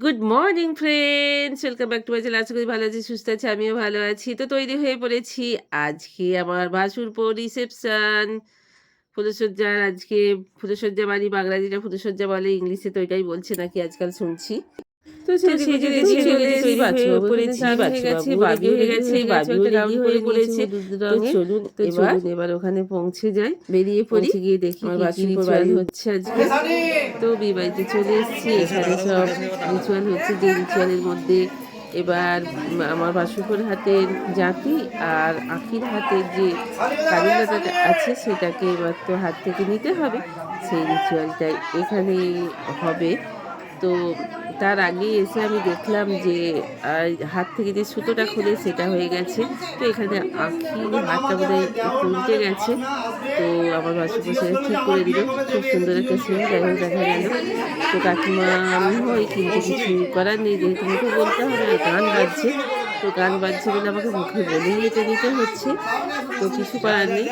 Good morning friends welcome back to my channel আশা করি ভালো আছি, সুস্থ আছি, আমিও ভালো আছি। তো তৈরি হয়ে পড়েছি আজকে আমার ভাসুরপুর রিসেপশন ফুলসজ্জার আজকে, ফুলসজ্জা বাড়ি বাংলা যেটা ফুলসজ্জা বলে, ইংলিশে তো এটাই বলছে নাকি আজকাল শুনছি। তো সেই সেই যে যে চলে চলে এসেছি এসেছি, পড়েছি পড়েছি, বাবু হয়ে গেছে বাবিও রেডি হয়ে পড়েছে। তো চলুন এবার এবার ওখানে পৌঁছে যাই বেরিয়ে পড়ি। গিয়ে দেখি আমার বাড়ি হচ্ছে আজকে। তো বিয়ে চলে এসেছি এখানে সব রিচুয়াল হচ্ছে যে রিচুয়ালের মধ্যে এবার আমার বাসুপুর হাতের জাতি আর আখির হাতের যে কালিকাতাটা আছে সেটাকে এবার তো হাত থেকে নিতে হবে। সেই রিচুয়ালটাই এখানে হবে। তো তার আগে এসে আমি দেখলাম যে হাত থেকে যে সুতোটা খুলে সেটা হয়ে গেছে। তো এখানে আঁকি হাতটা বোধ হয় গেছে। তো আমার বাসুপাশে ঠিক করে দিল। খুব সুন্দর একটা সিন হোক দেখা গেল। তো কাকিমা, আমি হই কিন্তু কিছু করার নেই, যেহেতু মুখে বলতে হবে গান বাজছে। তো গান বাজছে বলে আমাকে মুখে বলেই এটা নিতে হচ্ছে। তো কিছু করার নেই।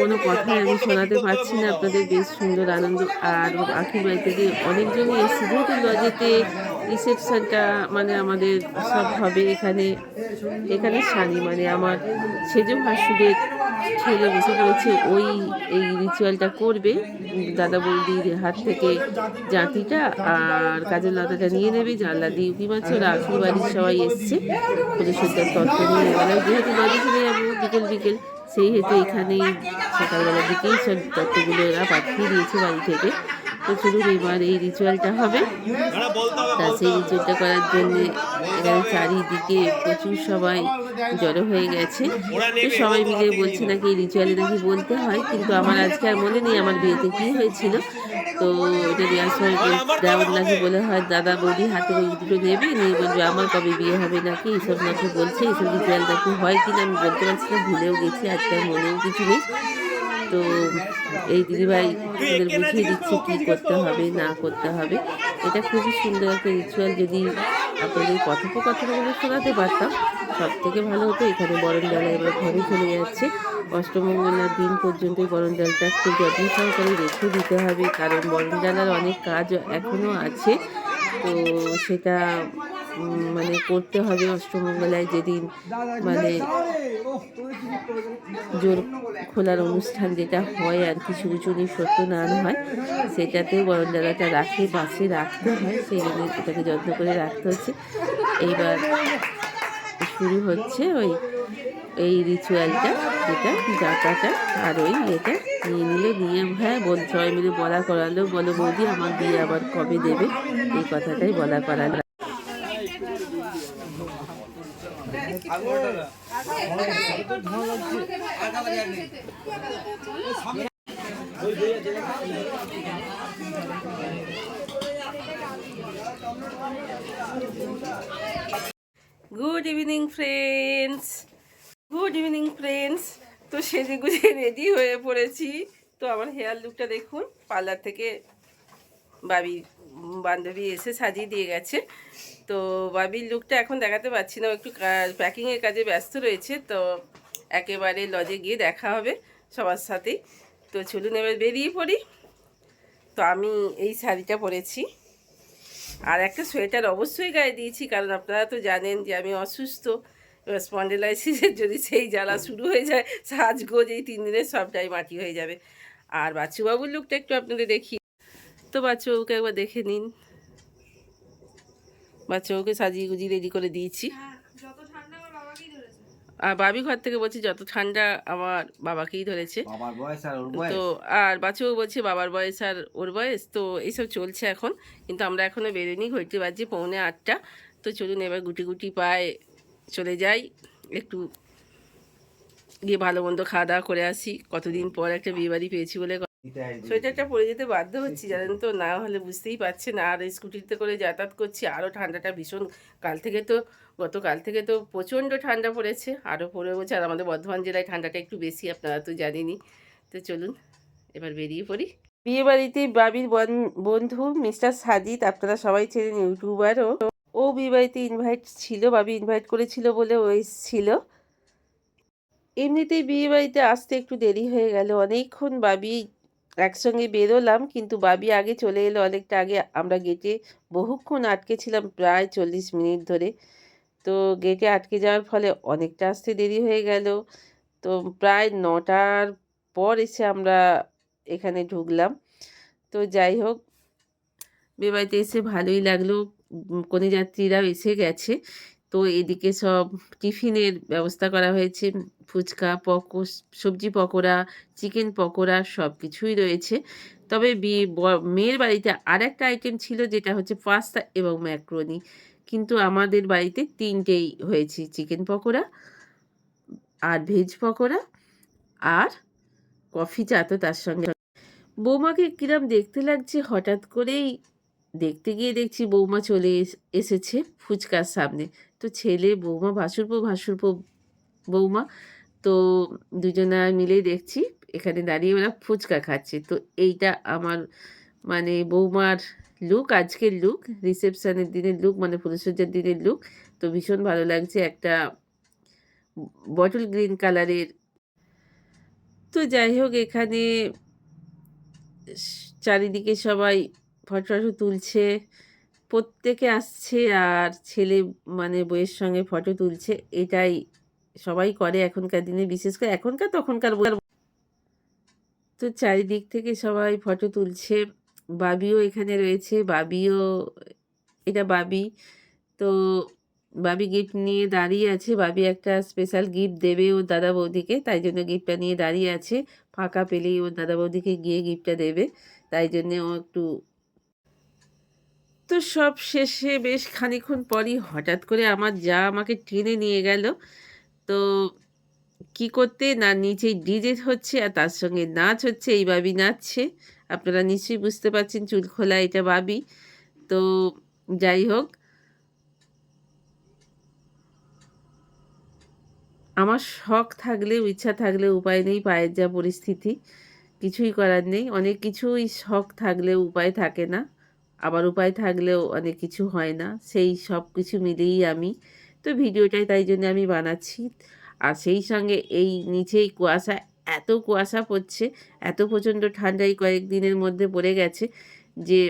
কোনো কথাই আমি শোনাতে পারছি না। আপনাদের বেশ সুন্দর আনন্দ। আর আখির বাড়িতে দিয়ে অনেকজনই এসেছে, যেহেতু লজেতে রিসেপশনটা মানে আমাদের সব হবে এখানে এখানে শানি মানে আমার সেজ ভাসুরের ছেলে বসে পড়েছে, ওই এই রিচুয়ালটা করবে দাদা বৌদির হাত থেকে জাঁতিটা আর কাজের লতাটা নিয়ে নেবে, জানলা দিয়ে উকি মারছে বাড়ির সবাই এসছে পুজোসজ্জার তত্ত্ব নিয়ে এবেলা যেহেতু বাড়ি চলে যাব, বিকেল বিকেল, সেই হেতু এখানেই সকালবেলার দিকেই সব তত্ত্বগুলো এরা পাঠিয়ে দিয়েছে বাড়ি থেকে। তো চলুন এবার এই রিচুয়ালটা হবে। তা সেই রিচুয়ালটা করার জন্য এখানে চারিদিকে প্রচুর সবাই জড়ো হয়ে গেছে। তো সবাই মিলে বলছে নাকি এই রিচুয়ালে নাকি বলতে হয়, কিন্তু আমার আজকে আর মনে নেই আমার বিয়েতে কী হয়েছিল। তো এটা দেওয়ার সময় দেওয়ার নাকি বলে হয়, দাদা বৌদি হাতে ওই দুটো নেবে? নিয়ে বলবে, আমার কবে বিয়ে হবে নাকি? এইসব নাকি বলছে, এইসব রিচুয়াল নাকি হয় কিনা আমি বলতে পারছি না, ভুলেও গেছি, আজকে আর মনেও কিছু নেই। তো এই দিদিভাই ওদের বুঝিয়ে দিচ্ছে কী করতে হবে, না করতে হবে। এটা খুবই সুন্দর একটা রিচুয়াল যদি আপনাদের কথোপকথনগুলো শোনাতে পারতাম সব থেকে ভালো হতো। এখানে বরণ ডালা এবার ঘরে চলে যাচ্ছে। অষ্টমঙ্গলার দিন পর্যন্ত এই বরণ ডালটা খুব যত্ন সহকারে রেখে দিতে হবে, কারণ বরণ ডালার অনেক কাজ এখনও আছে। তো সেটা মানে করতে হবে অষ্টমঙ্গলায় যেদিন মানে জোর খোলার অনুষ্ঠান যেটা হয় আর কি চুরি সত্যনারায়ণ হয়, সেটাতে বরণডালাটা রাখে, বাসে রাখতে হয়, সেই জন্য এটাকে যত্ন করে রাখতে হচ্ছে। এইবার শুরু হচ্ছে ওই, এই রিচুয়ালটা যেটা যাতাটা আর ওই এটা নিয়ে নিলে, নিয়ে হ্যাঁ বল, সবাই মিলে বলা করালো, বলো বৌদি, আমার বিয়ে আবার কবে দেবে? এই কথাটাই বলা করালো। Good evening friends good evening friends তো সেজে গুজে রেডি হয়ে পড়েছি। তো আমার হেয়ার লুকটা দেখুন পার্লার থেকে বাবি, বান্ধবী এসে সাজিয়ে দিয়ে গেছে। তো বাবির লুকটা এখন দেখাতে পারছি না একটু প্যাকিংয়ের কাজে ব্যস্ত রয়েছে, তো একেবারে লজে গিয়ে দেখা হবে সবার সাথেই। তো চলুন এবার বেরিয়ে পড়ি। তো আমি এই শাড়িটা পরেছি। আর একটা সোয়েটার অবশ্যই গায়ে দিয়েছি, কারণ আপনারা তো জানেন যে আমি অসুস্থ। এবার স্পন্ডেলাইসিসের যদি সেই জ্বালা শুরু হয়ে যায়, সাজগোজ এই তিন দিনের সবটাই মাটি হয়ে যাবে। আর বাচ্চুবাবুর লুকটা একটু আপনাদের দেখি তো বাচ্চাবাবুকে একবার দেখে নিন। বাচ্চাবাবুকে সাজিয়ে গুজিয়ে রেডি করে দিয়েছি। আর বাবি ঘর থেকে বলছি যত ঠান্ডা আমার বাবাকেই ধরেছে। বাবার আর ওর বয়স? তো আর বাচ্চাও বলছে বাবার বয়স আর ওর বয়স? তো এইসব চলছে এখন। কিন্তু আমরা এখনও বেরোনি ঘড়িতে বাজছে পৌনে আটটা। তো চলুন এবার গুটি গুটি পায়ে চলে যাই। একটু গিয়ে ভালো মন্দ খাওয়া দাওয়া করে আসি। কতদিন পর একটা বিয়েবাড়ি পেয়েছি বলে সোয়েটারটা পরে যেতে বাধ্য হচ্ছি জানেন তো? না হলে বুঝতেই পারছেন আর এই স্কুটিতে করে যাতায়াত করছি আরও ঠান্ডাটা ভীষণ। কাল থেকে তো গতকাল থেকে তো প্রচণ্ড ঠান্ডা পড়েছে। আরও পড়ে বলছে আর আমাদের বর্ধমান জেলায় ঠান্ডাটা একটু বেশি আপনারা তো জানেনই। তো চলুন এবার বেরিয়ে পড়ি। বিয়ে বাড়িতে বাবির বন- বন্ধু মিস্টার সাজিদ আপনারা সবাই চেনেন ইউটিউবারও। ও বিয়ে বাড়িতে ইনভাইট ছিল বাবি ইনভাইট করেছিল বলে ও এসেছিল। এমনিতেই বিয়ে বাড়িতে আসতে একটু দেরি হয়ে গেল। অনেকক্ষণ বাবি একসঙ্গে বেরোলাম, কিন্তু বাবি আগে চলে এলো অনেকটা আগে। আমরা গেটে বহুক্ষণ আটকে ছিলাম প্রায় চল্লিশ মিনিট ধরে। তো গেটে আটকে যাওয়ার ফলে অনেকটা আসতে দেরি হয়ে গেল। তো প্রায় নটার পর এসে আমরা এখানে ঢুকলাম। তো যাই হোক বিয়েবাড়িতে এসে ভালোই লাগল। কনে যাত্রীরাও এসে গেছে। তো এদিকে সব টিফিনের ব্যবস্থা করা হয়েছে। ফুচকা, পকো, সবজি পকোড়া, চিকেন পকোড়া সব কিছুই রয়েছে। তবে বিয়ে মেয়ের বাড়িতে আর একটা আইটেম ছিল যেটা হচ্ছে পাস্তা এবং ম্যাক্রোনি কিন্তু আমাদের বাড়িতে তিনটেই হয়েছে, চিকেন পকোড়া, আর ভেজ পকোড়া, আর কফি চা তো তার সঙ্গে। বৌমাকে কিরম দেখতে লাগছে? হঠাৎ করেই দেখতে গিয়ে দেখছি বৌমা চলে এস- এসেছে ফুচকার সামনে। তো ছেলে, বৌমা, ভাসুরপো ভাসুরপো বৌমা, তো দুজনা মিলেই দেখছি এখানে দাঁড়িয়ে ওরা ফুচকা খাচ্ছে। তো এইটা আমার মানে বৌমার লুক আজকের লুক রিসেপশনের দিনের লুক মানে ফুলসজ্জার দিনের লুক তো ভীষণ ভালো লাগছে একটা বটল গ্রিন কালারের তো যাই হোক, এখানে চারিদিকে সবাই ফটো তুলছে, প্রত্যেকে আসছে আর ছেলে মানে বইয়ের সঙ্গে ফটো তুলছে, এটাই সবাই করে এখনকার দিনে, বিশেষ করে এখনকার, তখনকার তো চারিদিক থেকে সবাই ফটো তুলছে, বাবিও এখানে রয়েছে, বাবিও, এটা বাবি। তো বাবি গিফট নিয়ে দাঁড়িয়ে আছে, বাবি একটা স্পেশাল গিফট দেবে ওর দাদা বৌদিকে, তাই জন্য গিফটটা নিয়ে দাঁড়িয়ে আছে, ফাঁকা পেলেই ওর দাদা বৌদিকে গিয়ে গিফটটা দেবে, তাই জন্যে ও একটু তো সব শেষে বেশ খানিক্ষণ পরই হঠাৎ করে আমার যা আমাকে টেনে নিয়ে গেল। তো কি করতে না নিচেই ডিজে হচ্ছে আর তার সঙ্গে নাচ হচ্ছে, এই বাবি নাচছে। আপনারা নিশ্চয়ই বুঝতে পারছেন চুল খোলা এটা বাবি তো যাই হোক। আমার শখ থাকলেও ইচ্ছা থাকলে, উপায় নেই পায়ের যা পরিস্থিতি। কিছুই করার নেই। অনেক কিছুই শখ থাকলেও উপায় থাকে না। আবার উপায় থাকলেও অনেক কিছু হয় না। সেই সব কিছু মিলিয়েই আমি তো ভিডিওটাই তাই জন্য আমি বানাচ্ছি। আর সেই সঙ্গে এই নিচেই কুয়াশা, এত কুয়াশা পড়ছে, এত প্রচণ্ড ঠান্ডা এই কয়েকদিনের মধ্যে পড়ে গেছে যে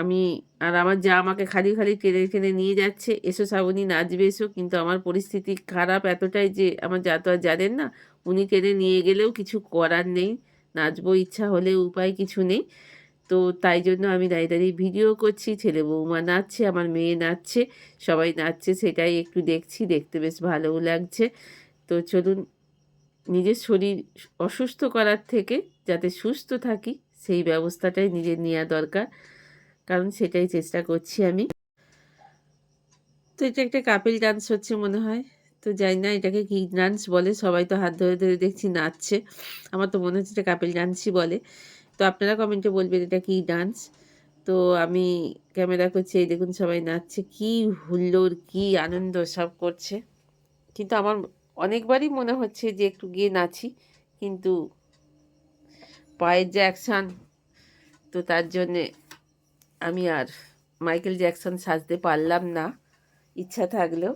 আমি আর আমার যা আমাকে খালি খালি টেনে টেনে নিয়ে যাচ্ছে, এসো শ্রাবণী, নাচবে এসো। কিন্তু আমার পরিস্থিতি খারাপ এতটাই যে আমার যা তো আর জানেন না, উনি টেনে নিয়ে গেলেও কিছু করার নেই। নাচবো ইচ্ছা হলেও উপায় কিছু নেই। তো তাই জন্য আমি দাঁড়িয়ে দাঁড়িয়ে ভিডিও করছি, ছেলে বৌমা নাচছে, আমার মেয়ে নাচছে, সবাই নাচছে, সেটাই একটু দেখছি, দেখতে বেশ ভালোও লাগছে। তো চলুন, নিজের শরীর অসুস্থ করার থেকে যাতে সুস্থ থাকি, সেই ব্যবস্থাটাই নিজের নেওয়া দরকার, কারণ সেটাই চেষ্টা করছি আমি। তো এটা একটা কাপিল ডান্স হচ্ছে মনে হয়। তো জানি না, এটাকে কি ডান্স বলে? সবাই তো হাত ধরে ধরে দেখছি নাচছে। আমার তো মনে হচ্ছে এটা কাপিল ডান্সই বলে। তো আপনারা কমেন্টে বলবেন এটা কি ডান্স তো আমি ক্যামেরা করছি, এই দেখুন সবাই নাচছে, কি হুল্লোড়, কি আনন্দ সব করছে। কিন্তু আমার অনেকবারই মনে হচ্ছে যে একটু গিয়ে নাচি, কিন্তু পায়ের যে অ্যাকশান তো তার জন্যে আমি আর মাইকেল জ্যাকসন সাজতে পারলাম না, ইচ্ছা থাকলেও।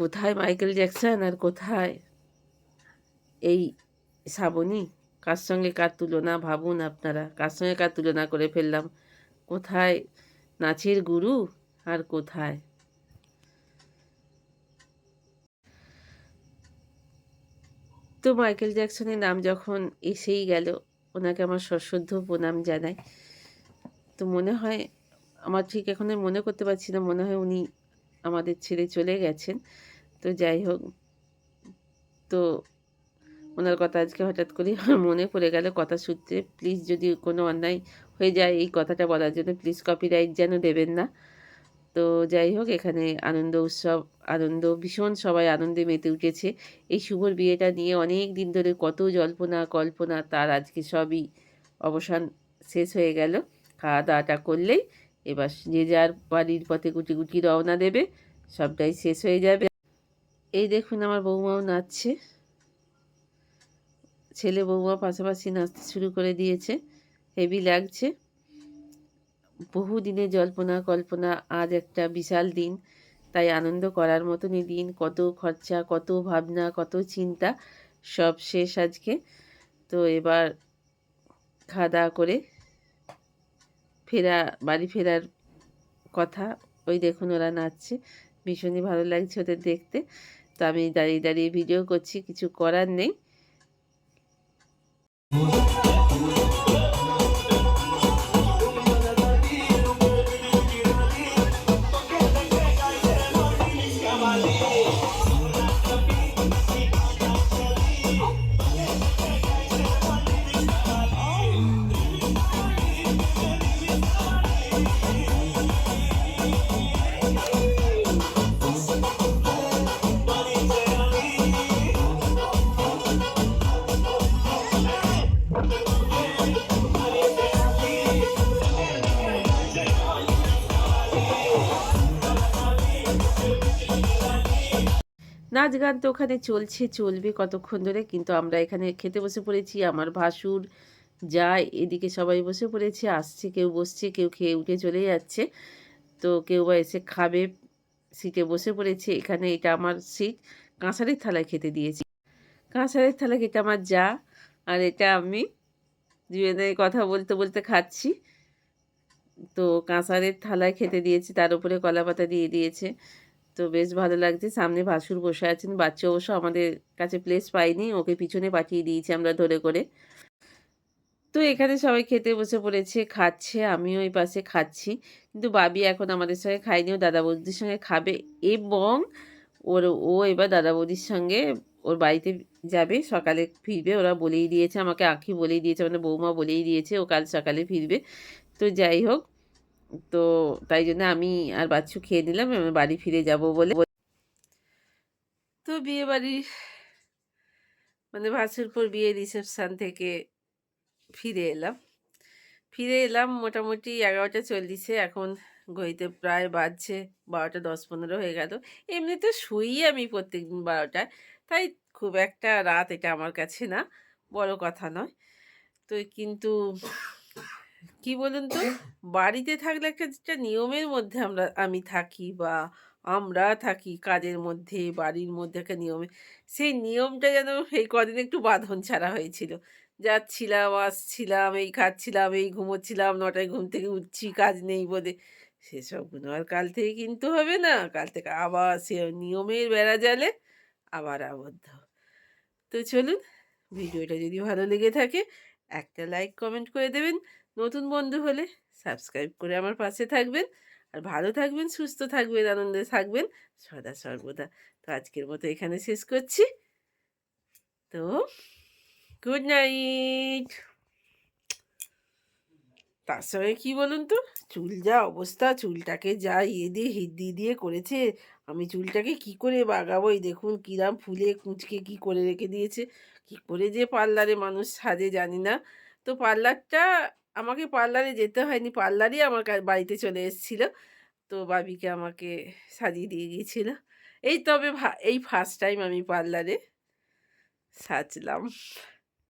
কোথায় মাইকেল জ্যাকসন আর কোথায় এই শ্রাবণী কার সঙ্গে কার তুলনা ভাবুন আপনারা, কার সঙ্গে কার তুলনা করে ফেললাম? কোথায় নাচের গুরু আর কোথায়? তো মাইকেল জ্যাকসনের নাম যখন এসেই গেল, ওনাকে আমার সশ্রদ্ধ প্রণাম জানাই। তো মনে হয়, আমার ঠিক এখন মনে করতে পারছি না, মনে হয় উনি আমাদের ছেড়ে চলে গেছেন। তো যাই হোক, তো ওনার কথা আজকে হঠাৎ করে আমার মনে পড়ে গেল কথা সূত্রে প্লিজ যদি কোনো অন্যায় হয়ে যায় এই কথাটা বলার জন্য প্লিজ কপিরাইট যেন দেবেন না। তো যাই হোক, এখানে আনন্দ উৎসব, আনন্দ, ভীষণ সবাই আনন্দে মেতে উঠেছে। এই শুভর বিয়েটা নিয়ে অনেক দিন ধরে কত জল্পনা, কল্পনা, তার আজকে সবই অবসান শেষ হয়ে গেল। খাওয়া দাওয়াটা করলেই এবার যে যার বাড়ির পথে গুটি গুটি রওনা দেবে, সবটাই শেষ হয়ে যাবে। এই দেখুন আমার বৌমাও নাচছে। ছেলে বৌমা পাশাপাশি নাচতে শুরু করে দিয়েছে। হেভি লাগছে। বহু দিনের জল্পনা কল্পনা, আজ একটা বিশাল দিন। তাই আনন্দ করার মতনই দিন। কত খরচা, কত ভাবনা, কত চিন্তা, সব শেষ আজকে। তো এবার খাওয়া দাওয়া করে ফেরা, বাড়ি ফেরার কথা। ওই দেখুন ওরা নাচছে। ভীষণই ভালো লাগছে ওদের দেখতে। তো আমি দাঁড়িয়ে দাঁড়িয়ে ভিডিও করছি, কিছু করার নেই। Oh. নাচ গান তো ওখানে চলছে, চলবে কতক্ষণ ধরে। কিন্তু আমরা এখানে খেতে বসে পড়েছি, আমার ভাসুর যা এদিকে সবাই বসে পড়েছে, আসছে, কেউ বসছে, কেউ খেয়ে উঠে চলে যাচ্ছে। তো কেউ বা এসে খাবে, সিটে বসে পড়েছে, এখানে এটা আমার সিট। কাঁসারের থালায় খেতে দিয়েছি। কাঁসারের থালায় এটা আমার যা, আর এটা আমি দুজনে কথা বলতে বলতে খাচ্ছি। তো কাঁসারের থালায় খেতে দিয়েছি, তার উপরে কলা পাতা দিয়ে দিয়েছে। তো বেশ ভালো লাগছে। সামনে ভাসুর বসে আছেন। বাচ্চা অবশ্য আমাদের কাছে প্লেস পাইনি ওকে পিছনে পাঠিয়ে দিয়েছি আমরা ধরে করে। তো এখানে সবাই খেতে বসে পড়েছে, খাচ্ছে। আমিও ওই পাশে খাচ্ছি। কিন্তু বাবি এখন আমাদের সঙ্গে খায়নি। ও দাদা বৌদির সঙ্গে খাবে এবং ওর, ও এবার দাদা বৌদির সঙ্গে ওর বাড়িতে যাবে। সকালে ফিরবে। ওরা বলেই দিয়েছে, আমাকে আঁখি বলেই দিয়েছে মানে বৌমা বলেই দিয়েছে, ও কাল সকালে ফিরবে। তো যাই হোক তো তাই জন্য আমি আর বাচ্চু খেয়ে নিলাম, আমি বাড়ি ফিরে যাব বলে তো বিয়ে বাড়ির মানে ভাসুরপুর বিয়ে রিসেপশান থেকে ফিরে এলাম। ফিরে এলাম মোটামুটি এগারোটা চল্লিশে, এখন ঘড়িতে প্রায় বাজছে বারোটা দশ পনেরো হয়ে গেল। এমনিতে শুই আমি প্রত্যেক দিন বারোটায়, তাই খুব একটা রাত এটা আমার কাছে না, বড় কথা নয়। তো কিন্তু কি বলুন তো? বাড়িতে থাকলে একটা নিয়মের মধ্যে আমরা, আমি থাকি বা আমরা থাকি কাজের মধ্যে, বাড়ির মধ্যে একটা নিয়মে, সেই নিয়মটা যেন এই কদিন একটু বাঁধন ছাড়া হয়েছিল। যাচ্ছিলাম, আসছিলাম, এই খাচ্ছিলাম, এই ঘুমোচ্ছিলাম, নটায় ঘুম থেকে উঠছি, কাজ নেই বলে। সেসবগুলো আর কাল থেকে কিন্তু হবে না। কাল থেকে আবার সে নিয়মের বেড়া জালে আবার আবদ্ধ। তো চলুন, ভিডিওটা যদি ভালো লেগে থাকে, একটা লাইক, কমেন্ট করে দেবেন। নতুন বন্ধু হলে সাবস্ক্রাইব করে আমার পাশে থাকবেন। আর ভালো থাকবেন, সুস্থ থাকবেন, আনন্দে থাকবেন। সদা সর্বদা। তো আজকের মতো এখানে শেষ করছি। তো গুড নাইট। তার সঙ্গে কী বলুন তো? চুল যা অবস্থা, চুলটাকে যা ইয়ে দিয়ে হিদ্দি দিয়ে করেছে। আমি চুলটাকে কি করে বাগাবো দেখুন কিরাম ফুলে কুঁচকে কি করে রেখে দিয়েছে। কি করে যে পার্লারে মানুষ সাজে জানি না। তো পার্লারটা আমাকে পার্লারে যেতে হয়নি, পার্লারই আমার বাড়িতে চলে এসেছিল। তো বাবিকে আমাকে সাজিয়ে দিয়ে গিয়েছিল। এই তবে এই ফার্স্ট টাইম আমি পার্লারে সাজলাম।